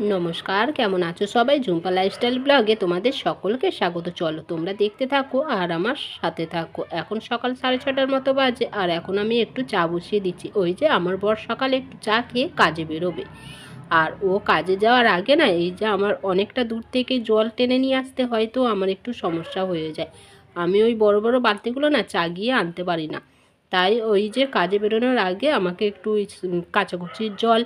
নমস্কার, কেমন আছো সবাই? ঝুম্পা লাইফস্টাইল ব্লগে তোমাদের সকলকে স্বাগত। চলো তোমরা দেখতে থাকো আর আমার সাথে থাকো। এখন সকাল সাড়ে ছটার মতো বাজে আর এখন আমি একটু চা বসিয়ে দিচ্ছি। ওই যে আমার বর সকালে একটু চা খেয়ে কাজে বেরোবে। আর ও কাজে যাওয়ার আগে না, এই যে আমার অনেকটা দূর থেকে জল টেনে নিয়ে আসতে হয়তো আমার একটু সমস্যা হয়ে যায়। আমি ওই বড় বড় বালতিগুলো না চা গিয়ে আনতে পারি না। তাই ওই যে কাজে বেরোনোর আগে আমাকে একটু কাচাকুচির জল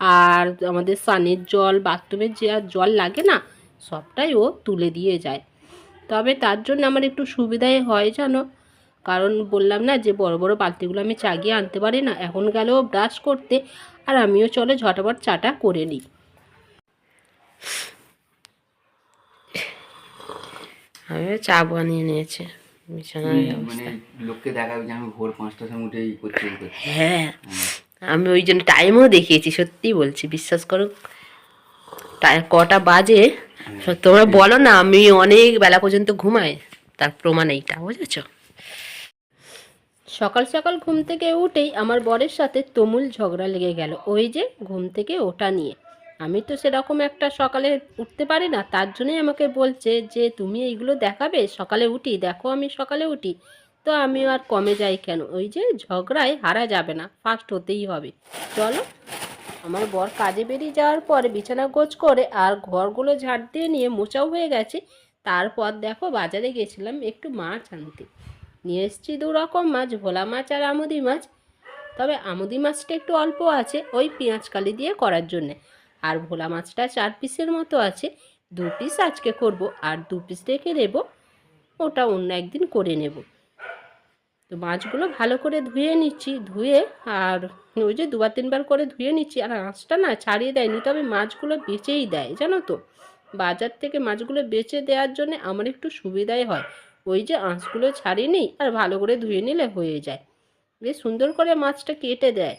আর আমাদের সানের জল বাথরুমের যে আর জল লাগে না সবটাই ও তুলে দিয়ে যায়। তবে তার জন্য আমার একটু সুবিধাই হয় জানো? কারণ বললাম না যে বড় বড় বালতিগুলো আমি চাগিয়ে আনতে পারি না এখন গেলেও ব্রাশ করতে আর আমিও চলে ঝটাপট চাটা করে নিই। আমি চা বানিয়ে নিয়েছে বিছানার মানে লোককে দেখাবে যে আমি ভোর পাঁচটার সময় উঠে করছি হ্যাঁ। আমি ওই জন্য টাইমও দেখিয়েছি সত্যি বলছি বিশ্বাস করো। টা- কটা বাজে? তোমরা বলো না আমি অনেক বেলা পর্যন্ত ঘুমাই তার প্রমাণ এইটা বুঝেছ? সকাল সকাল ঘুম থেকে উঠেই আমার বরের সাথে তুমুল ঝগড়া লেগে গেল ওই যে ঘুম থেকে ওটা নিয়ে। আমি তো সেরকম একটা সকালে উঠতে পারি না তার জন্যই আমাকে বলছে যে তুমি এইগুলো দেখাবে? সকালে উঠি দেখো আমি সকালে উঠি। তো আমি আর কমে যাই কেন? ওই যে ঝগড়ায় হারা যাবে না ফার্স্ট হতেই হবে। চলো, আমার বর কাজে বেরিয়ে যাওয়ার পরে বিছানা গোছ করে আর ঘরগুলো ঝাড় দিয়ে নিয়ে মোচাও হয়ে গেছে। তারপর দেখো বাজারে গেছিলাম একটু মাছ আনতে। নিয়ে এসেছি দু রকম মাছ, ভোলা মাছ আর আমুদি মাছ। তবে আমুদি মাছটা একটু অল্প আছে, ওই পেঁয়াজ কালি দিয়ে করার জন্যে। আর ভোলা মাছটা চার পিসের মতো আছে, দু পিস আজকে করব, আর দু পিস রেখে দেবো, ওটা অন্য একদিন করে নেব। তো মাছগুলো ভালো করে ধুয়ে নিচ্ছি, ধুয়ে আর ওই যে দুবার তিনবার করে ধুয়ে নিচ্ছি। আর আঁচটা না ছাড়িয়ে দেয়নি, তবে মাছগুলো বেচেই দেয়, জানো তো? বাজার থেকে মাছগুলো বেচে দেওয়ার জন্য আমার একটু সুবিধাই হয়। ওই যে আঁশগুলো ছাড়িয়ে নিই আর ভালো করে ধুয়ে নিলে হয়ে যায়। বেশ সুন্দর করে মাছটা কেটে দেয়।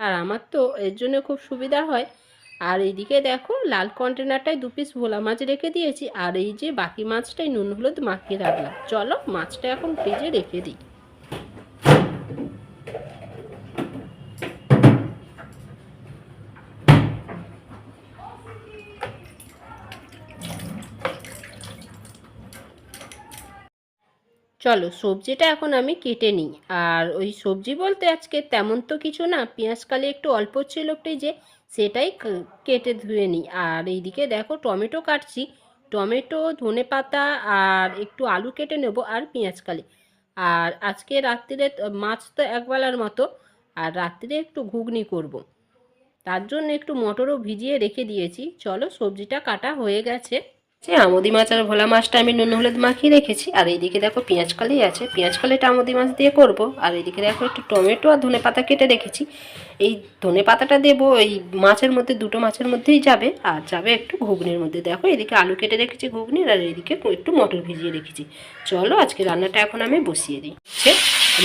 আর আমার তো এর জন্য খুব সুবিধা হয়। আর এইদিকে দেখো, লাল কন্টেনারটায় দু পিস ভোলা মাছ রেখে দিয়েছি। আর এই যে বাকি মাছটাই নুন হলুদ মাখিয়ে রাখলাম। চলো মাছটা এখন ভেজে রেখে দিই। চলো সবজিটা এখন আমি কেটে নিই। আর ওই সবজি বলতে আজকে তেমন তো কিছু না, পেঁয়াজ কালি একটু অল্প ছিল যে, সেটাই কেটে ধুয়ে নিই। আর এইদিকে দেখো টমেটো কাটছি। টমেটো, ধনে পাতা আর একটু আলু কেটে নেব আর পেঁয়াজ কালি। আর আজকে রাত্রিরে মাছ তো একবেলার মতো, আর রাত্রিরে একটু ঘুগনি করব। তার জন্য একটু মটরও ভিজিয়ে রেখে দিয়েছি। চলো সবজিটা কাটা হয়ে গেছে। যে আমদি মাছ আর ভোলা মাছটা আমি নুন হলুদ মাখিয়ে রেখেছি। আর এইদিকে দেখো পেঁয়াজ কালি আছে। পেঁয়াজ কালিটা আমদি মাছ দিয়ে করব। আর এইদিকে দেখো একটু টমেটো আর ধনে পাতা কেটে রেখেছি। এই ধনে পাতাটা দেবো, এই মাছের মধ্যে, দুটো মাছের মধ্যেই যাবে। আর যাবে একটু ঘুগনির মধ্যে। দেখো এদিকে আলু কেটে রেখেছি ঘুগনির, আর এইদিকে একটু মটর ভিজিয়ে রেখেছি। চলো আজকে রান্নাটা এখন আমি বসিয়ে দিই।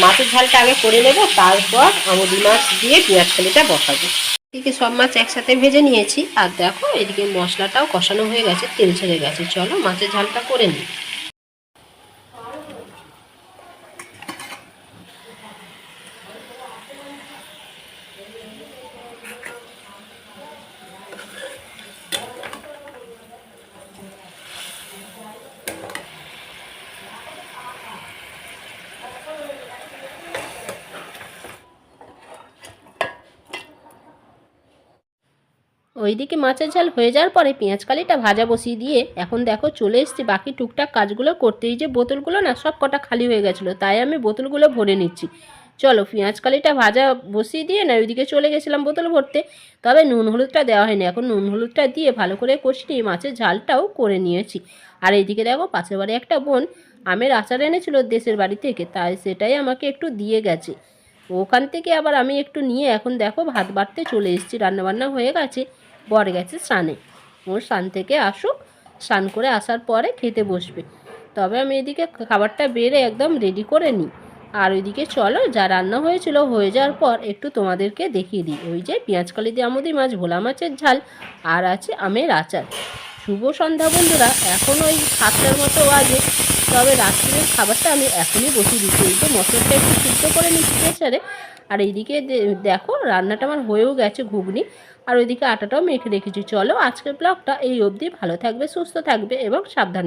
মাছের ঝালটা আগে করে নেব, তারপর আমদি মাছ দিয়ে পেঁয়াজ কালিটা বসাবো। এদিকে সব মাছ একসাথে ভেজে নিয়েছি। আর দেখো, এদিকে মশলাটাও কষানো হয়ে গেছে, তেল ছেড়ে গেছে। চলো মাছের ঝালটা করে নিই। ওইদিকে মাছের ঝাল হয়ে যাওয়ার পরে পেঁয়াজ কালিটা ভাজা বসিয়ে দিয়ে এখন দেখো চলে এসেছি বাকি টুকটাক কাজগুলো করতেই যে বোতলগুলো না সব কটা খালি হয়ে গেছিল, তাই আমি বোতলগুলো ভরে নিচ্ছি। চলো পেঁয়াজ কালিটা ভাজা বসিয়ে দিয়ে না ওইদিকে চলে গেছিলাম বোতল ভরতে, তবে নুন হলুদটা দেওয়া হয়নি। এখন নুন হলুদটা দিয়ে ভালো করে কষিয়ে মাছের ঝালটাও করে নিয়েছি। আর এইদিকে দেখো পাশের বাড়ি একটা বোন আমের আচার এনেছিল দেশের বাড়ি থেকে, তাই সেটাই আমাকে একটু দিয়ে গেছে। ওখান থেকে আবার আমি একটু নিয়ে এখন দেখো ভাত বাড়তে চলে এসেছি, রান্নাবান্না হয়ে গেছে। বর গেছে স্নানে। ও স্নান থেকে আসুক, স্নান করে আসার পরে খেতে বসবে। তবে আমি এদিকে খাবারটা বেড়ে একদম রেডি করে নিই। আর ওইদিকে চলো, যা রান্না হয়েছিল হয়ে যাওয়ার পর একটু তোমাদেরকে দেখিয়ে দিই। ওই যে পেঁয়াজ কালি দিয়ে আমুদি মাছ, ভোলা মাছের ঝাল, আর আছে আমের আচার। শুভ সন্ধ্যা বন্ধুরা, এখন ওই সাতটার মতো বাজে। তবে রাত্রির খাবারটা আমি এখনই বসিয়ে দিচ্ছি। এই তো মশলাটা একটু সিদ্ধ করে নিচ্ছি প্রেসারে আর এইদিকে দেখো রান্নাটা আমার হয়েও গেছে ঘুগনি। আর ওইদিকে আটাটাও মেখে রেখেছি। চলো আজকের ব্লগটা এই অবধি। ভালো থাকবে, সুস্থ থাকবে এবং সাবধানে